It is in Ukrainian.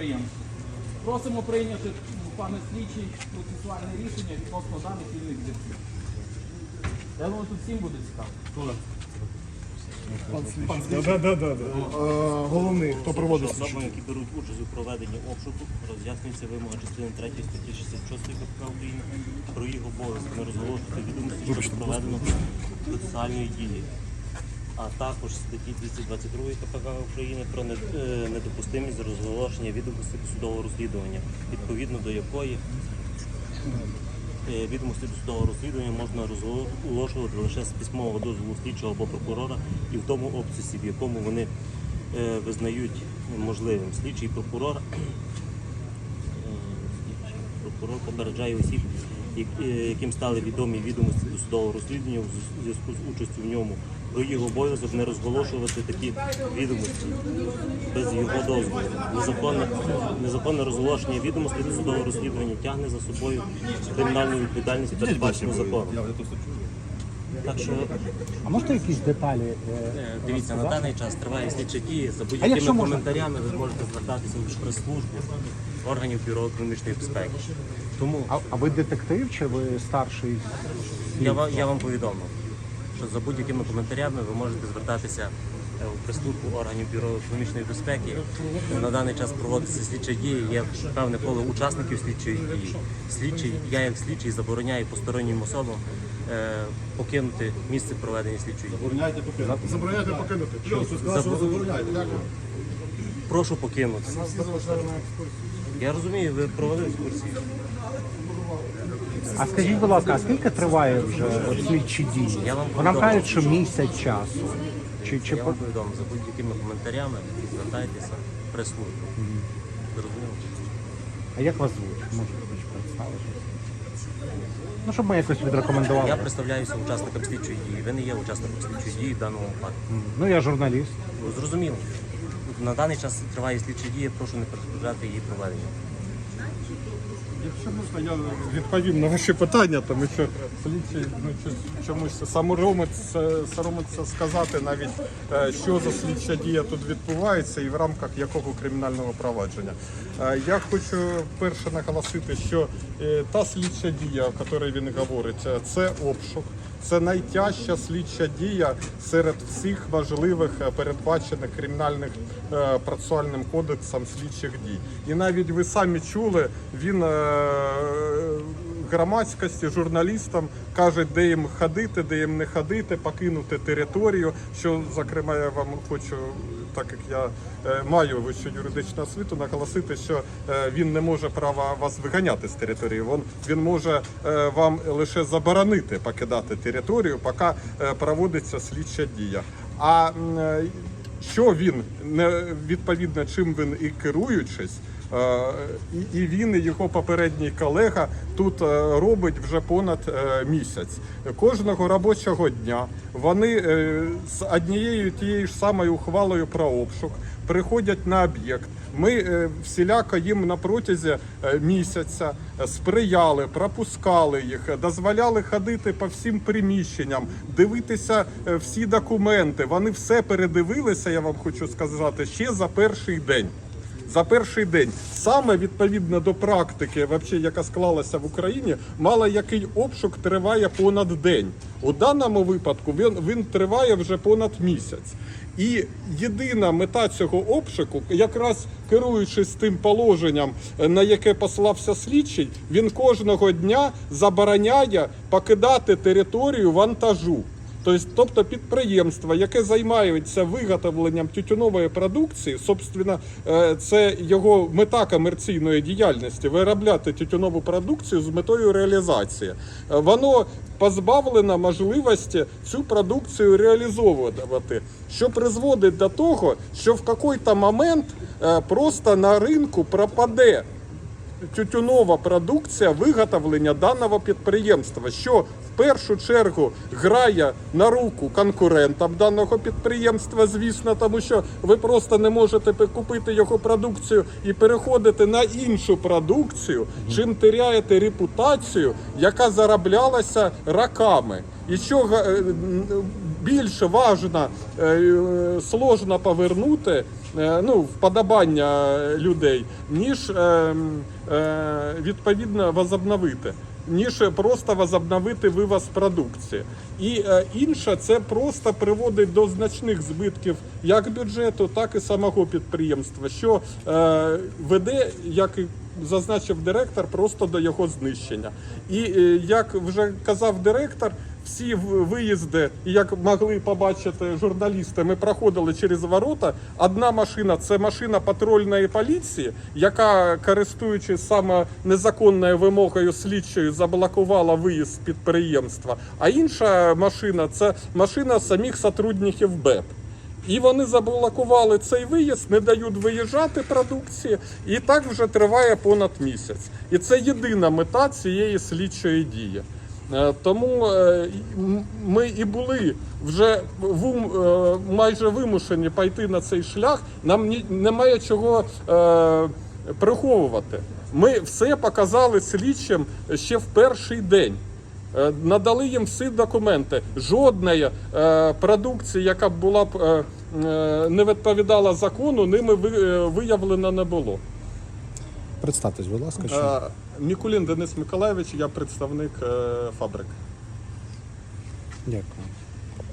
підприємства. Просимо прийняти, пане слідчий, процесуальне рішення відносно даних вільних зірків. Я думаю, тут всім буде цікаво. Да, да, да, да. Е, Головний, хто проводить слідчі Особам, які беруть участь у проведенні обшуку, роз'яснюється вимога частини 3 статті 66 КПК України про їх обов'язок не розголошувати відомості щодо проведено процесуальної дії, а також статті 222 КПК України про е, недопустимість розголошення відомостей судового розслідування, відповідно до якої е, відомості досудового розслідування можна розголошувати лише з письмового дозволу слідчого або прокурора і в тому обсязі, в якому вони е, визнають можливим. Слідчий прокурор, прокурор попереджає осіб, яким стали відомі відомості досудового розслідування в зв'язку з участю в ньому. Про їх обов'язок не розголошувати такі відомості без його дозволу. Незаконне, незаконне розголошення відомостей досудового розслідування тягне за собою кримінальну відповідальність передбачену законом. Так що А можете якісь деталі? е, Е, Дивіться, на даний час триває слідча дія. За якщо будь-якими можна? коментарями ви можете звертатися в прес-службу органів бюро економічної безпеки. Тому А, а ви детектив чи ви старший? я вам, я вам повідомив, що за будь-якими коментарями ви можете звертатися е, в прес-службу органів бюро економічної безпеки. На даний час проводиться слідча дія. Є певне коло учасників слідчої дії. Слідчий, я як слідчий забороняю постороннім особам е, покинути місце проведення слідчої дії. Забороняйте покинути. Заб- Прошу покинути. Я розумію, ви провели екскурсію. А скажіть, будь ласка, а скільки триває вже от слідчі дії? Я вам Бо нам кажуть, що місяць часу. Чи, чи Я по- вам повідомив, за будь-якими коментарями звертайтеся прес-службу. Зрозуміло? А як вас звуть? Можете хоч представити? Ну, щоб ми якось відрекомендували. Я представляюся учасником слідчої дії. Ви не є учасником слідчої дії в даному випадку. Ну, я журналіст. Ну, Зрозуміло. На даний час триває слідча дія, прошу не перешкоджати її проведення. Якщо можна, я відповім на ваші питання, тому що слідчий ну, чомусь соромиться, соромиться сказати навіть, е, що за слідча дія тут відбувається і в рамках якого кримінального провадження. Е, Я хочу перше наголосити, що е, та слідча дія, про яку він говорить, це обшук. Це найтяжча слідча дія серед всіх важливих передбачених кримінальним е, процесуальним кодексом слідчих дій. І навіть ви самі чули, він громадськості, журналістам каже, де їм ходити, де їм не ходити, покинути територію. Що, зокрема, я вам хочу, так як я е, маю вищу юридичну освіту, наголосити, що е, він не може права вас виганяти з території. Він, він може е, вам лише заборонити покидати територію, поки проводиться слідча дія. А що він не відповідно, чим він і керуючись, і, і він, і його попередній колега тут е, робить вже понад е, місяць. Кожного робочого дня вони е, з однією тією ж самою ухвалою про обшук приходять на об'єкт. Ми е, всіляко їм на протязі е, місяця е, сприяли, пропускали їх, е, дозволяли ходити по всім приміщенням, дивитися е, всі документи. Вони все передивилися, я вам хочу сказати, ще за перший день. За перший день саме відповідно до практики, вообще, яка склалася в Україні, мало який обшук триває понад день. У даному випадку він, він триває вже понад місяць. І єдина мета цього обшуку, якраз керуючись тим положенням, е, на яке послався слідчий, він кожного дня забороняє покидати територію вантажу. Тобто, тобто підприємство, яке займається виготовленням тютюнової продукції, собственно, е, це його мета комерційної діяльності виробляти тютюнову продукцію з метою реалізації. Е, Воно позбавлено можливості цю продукцію реалізовувати, що призводить до того, що в якийсь момент е, просто на ринку пропаде тютюнова продукція виготовлення даного підприємства, що першу чергу грає на руку конкурентам даного підприємства, звісно, тому що ви просто не можете купити його продукцію і переходити на іншу продукцію, чим теряєте репутацію, яка зароблялася роками. І що е, більше важно, е, е, сложно повернути ну, вподобання людей, ніж відповідно возобновити. Ніж просто возобновити вивоз продукції. І е, інше це просто приводить до значних збитків як бюджету, так і самого підприємства, що е, веде, як і зазначив директор, просто до його знищення. І е, як вже казав директор, всі виїзди, як могли побачити журналісти, ми проходили через ворота. Одна машина це машина патрульної поліції, яка, користуючись саме незаконною вимогою слідчої, заблокувала виїзд з підприємства. А інша машина це машина самих сотрудників БЕП. І вони заблокували цей виїзд, не дають виїжджати продукції, і так вже триває понад місяць. І це єдина мета цієї слідчої дії. Е, Тому е, ми і були вже е, майже вимушені пойти на цей шлях. Нам немає чого приховувати. Ми все показали слідчим ще в перший день. Надали їм всі документи. Жодної продукції, яка б була б не відповідала закону, ними ви- виявлено не було. Представтесь, будь ласка, що Е, Мікулін Денис Миколаєвич, я представник е, фабрик. дякую.